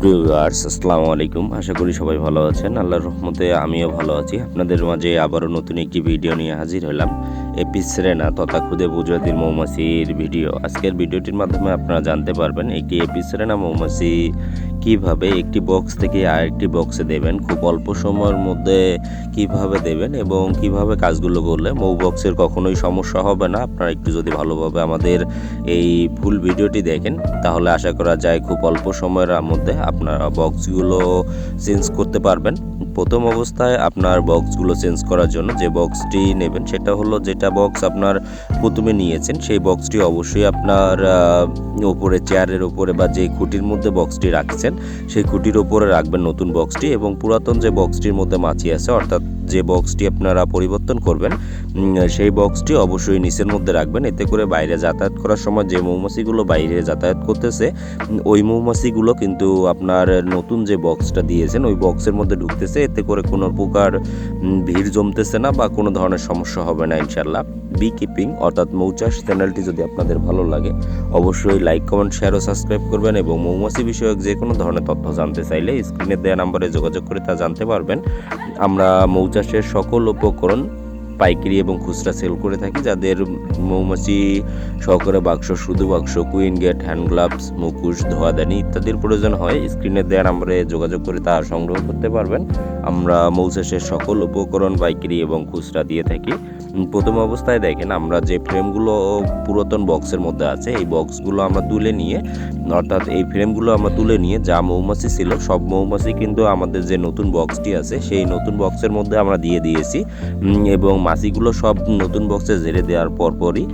সুপ্রিয় ভিউয়ার্স আসসালামু আলাইকুম। আশা করি সবাই ভালো আছেন। আল্লাহর রহমতে আমিও ভালো আছি। আপনাদের মাঝে আবারও নতুন একটি ভিডিও নিয়ে হাজির হলাম। এপি সেরেনা তথা খুদে বুজরাতির মৌমাছির ভিডিও। আজকের ভিডিওটির মাধ্যমে আপনারা জানতে পারবেন একটি এপি সেরেনা মৌমাছি কীভাবে একটি বক্স থেকে আরেকটি বক্সে দেবেন, খুব অল্প সময়ের মধ্যে কীভাবে দেবেন এবং কীভাবে কাজগুলো করলে মৌ বক্সের কখনোই সমস্যা হবে না। আপনারা একটু যদি ভালোভাবে আমাদের এই ফুল ভিডিওটি দেখেন, তাহলে আশা করা যায় খুব অল্প সময়ের মধ্যে আপনারা বক্সগুলো চেঞ্জ করতে পারবেন। প্রথম অবস্থায় আপনার বক্সগুলো চেঞ্জ করার জন্য যে বক্সটি নেবেন, সেটা হলো যেটা বক্স আপনার প্রথমে নিয়েছেন, সেই বক্সটি অবশ্যই আপনার ওপরে চেয়ারের ওপরে বা যে খুঁটির মধ্যে বক্সটি রাখছেন, সেই খুঁটির ওপরে রাখবেন নতুন বক্সটি এবং পুরাতন যে বক্সটির মধ্যে মাছি আছে, অর্থাৎ যে বক্সটি আপনারা পরিবর্তন করবেন সেই বক্সটি অবশ্যই নিচের মধ্যে রাখবেন। এতে করে বাইরে যাতায়াত করার সময় যে মৌমাছিগুলো বাইরে যাতায়াত করতেছে, ওই মৌমাছিগুলো কিন্তু আপনার নতুন যে বক্সটা দিয়েছেন, ওই বক্সের মধ্যে ঢুকতেছে। এতে করে কোনো প্রকার ভিড় জমতেছে না বা কোনো ধরনের সমস্যা হবে না ইনশাল্লাহ বি কিপিং অর্থাৎ মৌচাষ চ্যানেলটি যদি আপনাদের ভালো লাগে, অবশ্যই লাইক কমেন্ট শেয়ার ও সাবস্ক্রাইব করবেন এবং মৌমাছি বিষয়ক যে কোনো ধরনের তথ্য জানতে চাইলে স্ক্রিনে দেওয়া নাম্বারে যোগাযোগ করে তা জানতে পারবেন। আমরা মৌচাষের সকল উপকরণ, পাইকারি এবং খুচরা সেল করে থাকি, যাদের মৌমাছি সহকারে বাক্স, শুধু বাক্স কুইন গেট হ্যান্ড গ্লাভস মুকুশ ধোয়াদানি ইত্যাদির প্রয়োজন হয়। স্ক্রিনে দেওয়ার আমরা যোগাযোগ করে তা সংগ্রহ করতে পারবেন। আমরা মৌচাষের সকল উপকরণ, পাইকারি এবং খুচরা দিয়ে থাকি। প্রথম অবস্থায় দেখেন আমরা যে ফ্রেমগুলো পুরাতন বক্সের মধ্যে আছে, এই বক্সগুলো আমরা তুলে নিয়ে, অর্থাৎ এই ফ্রেমগুলো আমরা তুলে নিয়ে যা মৌমাছি ছিল, সব মৌমাছি কিন্তু আমাদের যে নতুন বক্সটি আছে, সেই নতুন বক্সের মধ্যে আমরা দিয়ে দিয়েছি। এবং মাছিগুলো সব নতুন বক্সে জেরে দেওয়ার পরপরই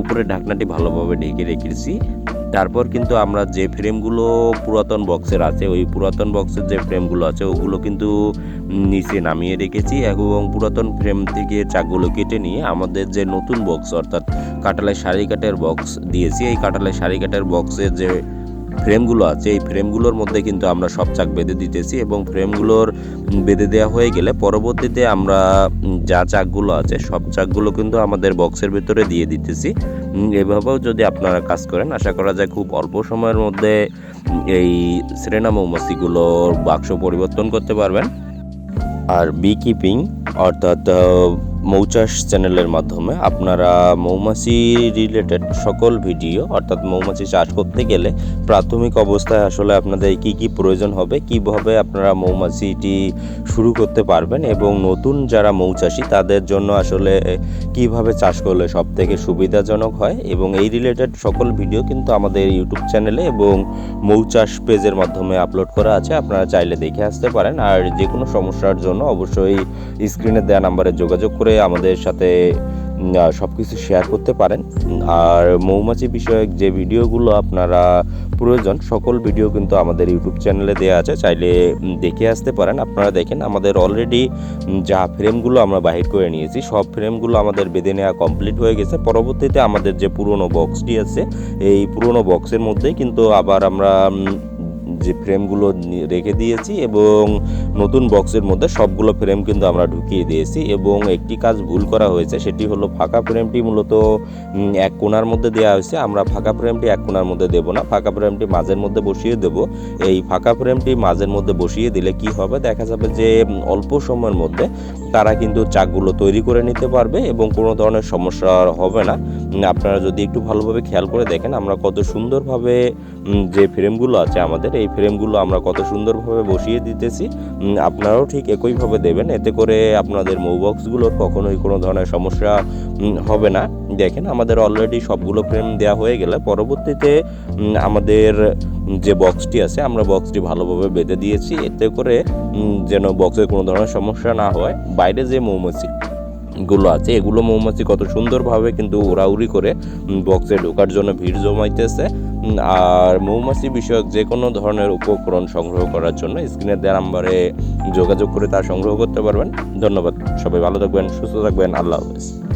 উপরে ঢাকনাটি ভালোভাবে ঢেকে রেখেছি। তারপর কিন্তু আমরা যে ফ্রেমগুলো পুরাতন বক্সের আছে, ওই পুরাতন বক্সের যে ফ্রেমগুলো আছে, ওগুলো কিন্তু নিচে নামিয়ে রেখেছি। এবং পুরাতন ফ্রেম থেকে চাকগুলো কেটে নিয়ে আমাদের যে নতুন বক্স, অর্থাৎ কাটালের শাড়ি কাটের বক্স দিয়েছি, এই কাটালের শাড়ি কাটের বক্সের যে ফ্রেমগুলো আছে, এই ফ্রেমগুলোর মধ্যে কিন্তু আমরা সব চাক বেঁধে দিতেছি এবং ফ্রেমগুলোর বেঁধে দেওয়া হয়ে গেলে পরবর্তীতে আমরা যা চাকগুলো আছে, সব চাকগুলো কিন্তু আমাদের বক্সের ভিতরে দিয়ে দিতেছি। এভাবেও যদি আপনারা কাজ করেন, আশা করা যায় খুব অল্প সময়ের মধ্যে এই শ্রেণা মৌমাছিগুলোর বাক্স পরিবর্তন করতে পারবেন। আর বি কিপিং অর্থাৎ মৌচাষ চ্যানেলের মাধ্যমে আপনারা মৌমাছি রিলেটেড সকল ভিডিও, অর্থাৎ মৌমাছি চাষ করতে গেলে প্রাথমিক অবস্থায় আসলে আপনাদের কি কি প্রয়োজন হবে, কীভাবে আপনারা মৌমাছিটি শুরু করতে পারবেন এবং নতুন যারা মৌচাষী তাদের জন্য আসলে কীভাবে চাষ করলে সব থেকে সুবিধাজনক হয় এবং এই রিলেটেড সকল ভিডিও কিন্তু আমাদের ইউটিউব চ্যানেলে এবং মৌচাষ পেজের মাধ্যমে আপলোড করা আছে, আপনারা চাইলে দেখে আসতে পারেন। আর যে কোনো সমস্যার জন্য অবশ্যই স্ক্রিনে দেওয়া নাম্বারে যোগাযোগ করে আমাদের সাথে সব কিছু শেয়ার করতে পারেন। আর মৌমাছি বিষয়ক যে ভিডিওগুলো আপনারা প্রয়োজন, সকল ভিডিও কিন্তু আমাদের ইউটিউব চ্যানেলে দেওয়া আছে। চাইলে দেখে আসতে পারেন। আপনারা দেখেন, আমাদের অলরেডি যা ফ্রেমগুলো আমরা বাহির করে নিয়েছি, সব ফ্রেমগুলো আমাদের বেঁধে নেওয়া কমপ্লিট হয়ে গেছে। পরবর্তীতে আমাদের যে পুরনো বক্সটি আছে, এই পুরনো বক্সের মধ্যেই কিন্তু আবার আমরা যে ফ্রেমগুলো রেখে দিয়েছি এবং নতুন বক্সের মধ্যে সবগুলো ফ্রেম কিন্তু আমরা ঢুকিয়ে দিয়েছি এবং একটি কাজ ভুল করা হয়েছে, সেটি হলো ফাঁকা ফ্রেমটি মূলত এক কোণার মধ্যে দেওয়া হয়েছে। আমরা ফাঁকা ফ্রেমটি এক কোণার মধ্যে দেব না, ফাঁকা ফ্রেমটি মাঝের মধ্যে বসিয়ে দেব। এই ফাঁকা ফ্রেমটি মাঝের মধ্যে বসিয়ে দিলে কি হবে? দেখা যাবে যে অল্প সময়ের মধ্যে তারা কিন্তু চাকগুলো তৈরি করে নিতে পারবে এবং কোনো ধরনের সমস্যা হবে না। আপনারা যদি একটু ভালোভাবে খেয়াল করে দেখেন, আমরা কত সুন্দরভাবে যে ফ্রেমগুলো আছে আমাদের, এই ফ্রেমগুলো আমরা কত সুন্দরভাবে বসিয়ে দিতেছি। আপনারাও ঠিক একইভাবে দেবেন, এতে করে আপনাদের মৌবক্সগুলোর কখনোই কোনো ধরনের সমস্যা হবে না। দেখেন, আমাদের অলরেডি সবগুলো ফ্রেম দেওয়া হয়ে গেলে পরবর্তীতে আমাদের যে বক্সটি আছে, আমরা বক্সটি ভালোভাবে বেঁধে দিয়েছি। এতে করে যেন বক্সের কোনো ধরনের সমস্যা না হয়। বাইরে যে মৌমাছি গুলো আছে, এগুলো মৌমাছি কত সুন্দরভাবে কিন্তু উড়াউড়ি করে বক্সে ঢোকার জন্য ভিড় জমাইতেছে। আর মৌমাছি বিষয়ক যে কোনো ধরনের উপকরণ সংগ্রহ করার জন্য স্ক্রিনের দেওয়া নাম্বারে যোগাযোগ করে তা সংগ্রহ করতে পারবেন। ধন্যবাদ, সবাই ভালো থাকবেন, সুস্থ থাকবেন, আল্লাহ হাফেজ।